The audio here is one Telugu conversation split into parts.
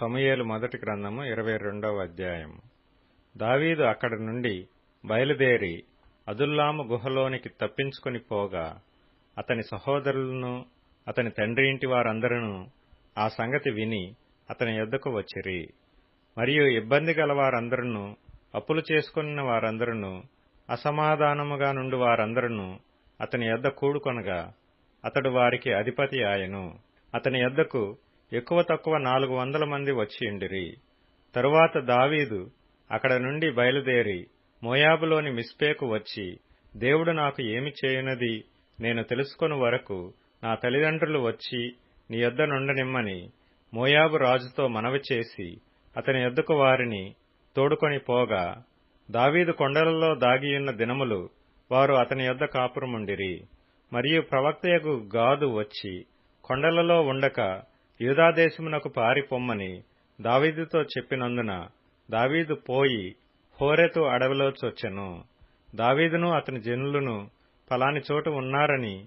సమూయేలు మొదటి గ్రంథము ఇరవై రెండవ అధ్యాయం దావీదు అక్కడి నుండి బయలుదేరి అదుల్లాము గుహలోనికి తప్పించుకొని పోగా అతని సహోదరులను అతని తండ్రి ఇంటి వారందరూ ఆ సంగతి విని అతని యొద్దకు వచ్చిరి. మరియు ఇబ్బంది గల వారందరూ అప్పులు చేసుకున్న వారందరూ అసమాధానముగా నుండి వారందరూ అతని యొద్ద కూడుకొనగా అతడు వారికి అధిపతి ఆయను. అతని యొద్దకు ఎక్కువ తక్కువ నాలుగు వందల మంది వచ్చిండిరి తరువాత దావీదు అక్కడ నుండి బయలుదేరి మోయాబులోని మిస్పేకు వచ్చి దేవుడు నాకు ఏమి చేయునది? నేను తెలుసుకొని వరకు నా తల్లిదండ్రులు వచ్చి నీ యొద్ద నుండనిమ్మని మోయాబు రాజుతో మనవి చేసి అతని యొద్దకు వారిని తోడుకొని పోగా దావీదు కొండలలో దాగియున్న దినములు వారు అతని యొద్ద కాపురముండిరి. మరియు ప్రవక్తయగు గాదు వచ్చి కొండలలో ఉండక యూదాదేశమునకు పారిపొమ్మని దావీదుతో చెప్పినందున దావీదు పోయి హోరెతు అడవిలో చొచ్చెను. దావీదును అతని జనులను ఫలాని చోటు ఉన్నారని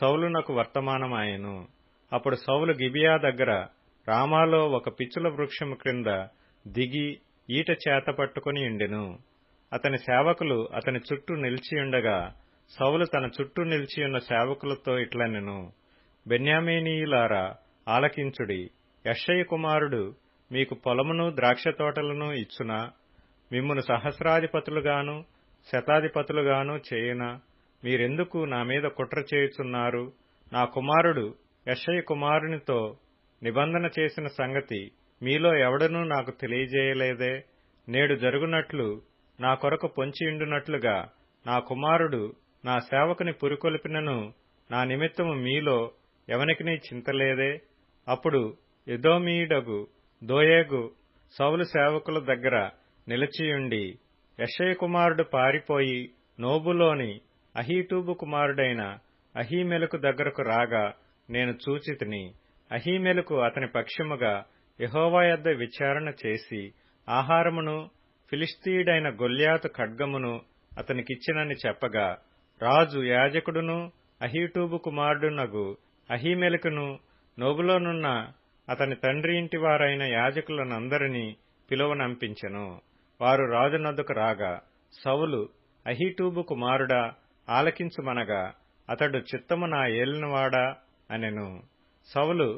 సౌలునకు వర్తమానమాయెను. అప్పుడు సౌలు గిబియా దగ్గర రామాలో ఒక పిచ్చుల వృక్షము క్రింద దిగి ఈట చేత పట్టుకుని ఉండెను అతని సేవకులు అతని చుట్టూ నిలిచియుండగా సౌలు తన చుట్టూ నిలిచియున్న సేవకులతో ఇట్లనెను. బెన్యామీనీయులారా ఆలకించుడి. యషయ్య కుమారుడు మీకు పొలమును ద్రాక్ష తోటలను ఇచ్చునా? మిమ్మును సహస్రాధిపతులుగాను శతాధిపతులుగాను చేయునా? మీరెందుకు నా మీద కుట్ర చేయుచున్నారు? నా కుమారుడు యషయ్య కుమారునితో నిబంధన చేసిన సంగతి మీలో ఎవడనూ నాకు తెలియజేయలేదే. నేడు జరుగునట్లు నా కొరకు పొంచియుండునట్లుగా నా కుమారుడు నా సేవకుని పురికొల్పినను నా నిమిత్తము మీలో ఎవనికినీ చింతలేదే అప్పుడు ఎదోమీయుడగు దోయేగు సౌలు సేవకుల దగ్గర నిలిచియుండి యషయ కుమారుడు పారిపోయి నోబులోని అహీటూబు కుమారుడైన అహీమెలకు దగ్గరకు రాగా నేను చూచితిని అహీమెలకు అతని పక్షముగా యహోవా యొద్ద విచారణ చేసి ఆహారమును ఫిలిస్తీయుడైన గొల్యాతు ఖడ్గమును అతనికిచ్చినని చెప్పగా రాజు యాజకుడును అహీటూబు కుమారుడునగు అహీమెలకును నోబులోనున్న అతని తండ్రి ఇంటి వారైన యాజకులనందరినీ పిలువనంపించెను. వారు రాజునద్దుకు రాగా సౌలు అహీటూబు కుమారుడా ఆలకించుమనగా అతడు చిత్తము నా ఏలినవాడా? అనెను. సౌలు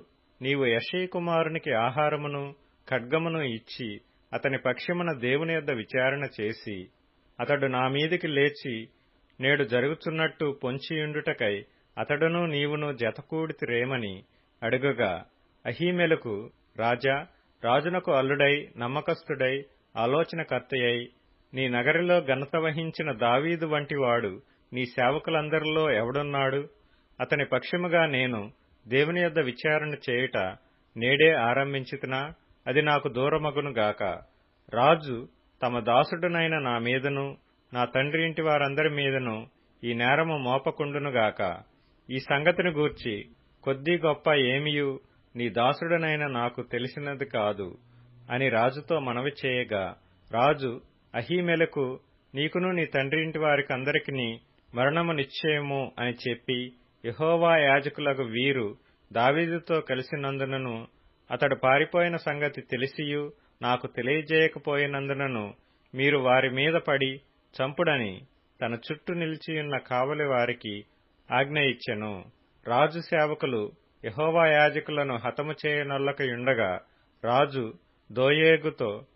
నీవు యషీ కుమారునికి ఆహారమును ఖడ్గమును ఇచ్చి అతని పక్షమున దేవుని యొద్ద విచారణ చేసి అతడు నా మీదికి లేచి నేడు జరుగుతున్నట్టు పొంచియుండుటకై అతడును నీవును జతకూడితిరేమని అడుగగా అహీమెలకు రాజా రాజునకు అల్లుడై నమ్మకస్తుడై ఆలోచనకర్తయై నీ నగరిలో ఘనత వహించిన దావీదు వంటివాడు నీ సేవకులందరిలో ఎవడున్నాడు? అతని పక్షముగా నేను దేవుని యొద్ద విచారణ చేయుట నేడే ఆరంభించితినా? అది నాకు దూరమగునుగాక రాజు తమ దాసుడునైన నా మీదను నా తండ్రి ఇంటి వారందరి మీదను ఈ నేరము మోపకుండునుగాక ఈ సంగతిని గూర్చి కొద్ది గొప్ప ఏమియు నీ దాసుడనైన నాకు తెలిసినది కాదు అని రాజుతో మనవి చేయగా రాజు అహీమెలకు నీకును నీ తండ్రి ఇంటి వారికి మరణము నిశ్చయము అని చెప్పి యహోవా యాజకులకు వీరు దావీదుతో కలిసినందునను అతడు పారిపోయిన సంగతి తెలిసియు నాకు తెలియజేయకపోయినందునను మీరు వారి మీద పడి చంపుడని తన చుట్టూ నిలిచియున్న కావలి వారికి ఆజ్ఞ ఇచ్చెను. రాజు సేవకులు యహోవా యాజకులను హతము చేయనొల్లకయుండగా రాజు దోయేగుతో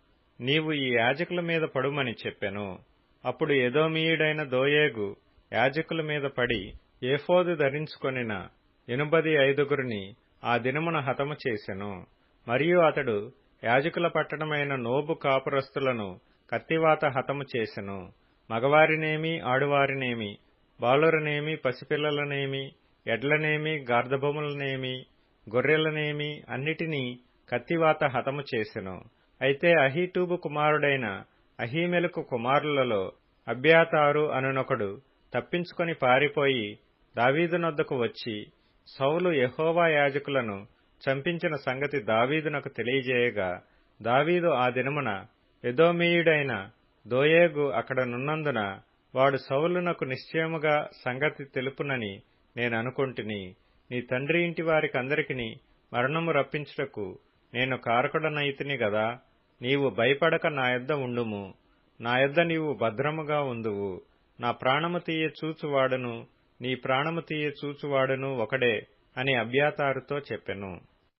నీవు ఈ యాజకుల మీద పడుమని చెప్పెను. అప్పుడు ఎదోమీయుడైన దోయేగు యాజకుల మీద పడి ఏఫోదు ధరించుకొనిన ఎనుబది ఐదుగురిని ఆ దినమున హతము చేసెను. మరియు అతడు యాజకుల పట్టణమైన నోబు కాపురస్తులను కత్తివాత హతము చేసెను. మగవారినేమి ఆడువారినేమి బాలురనేమి పసిపిల్లలనేమి ఎడ్లనేమి గార్ధబొములనేమి గొర్రెలనేమి అన్నిటినీ కత్తివాత హతము చేసెను. అయితే అహీటూబు కుమారుడైన అహీమెలకు కుమారులలో అభ్యాతారు అనునొకడు తప్పించుకొని పారిపోయి దావీదునొద్దకు వచ్చి సౌలు యహోవా యాజకులను చంపించిన సంగతి దావీదునకు తెలియజేయగా దావీదు ఆ దినమున ఎదోమీయుడైన దోయేగు అక్కడ నున్నందున వాడు సౌలునకు నిశ్చయముగా సంగతి తెలుపునని నేననుకొంటిని. నీ తండ్రి ఇంటి వారికందరికిని మరణము రప్పించుటకు నేను కారకుడనైతిని గదా. నీవు భయపడక నా యొద్ద ఉండుము. నా యొద్ద నీవు భద్రముగా ఉందువు. నా ప్రాణము తీయ చూచువాడును. నీ ప్రాణము తీయ చూచువాడును ఒకడే అని అబ్యాతారుతో చెప్పెను.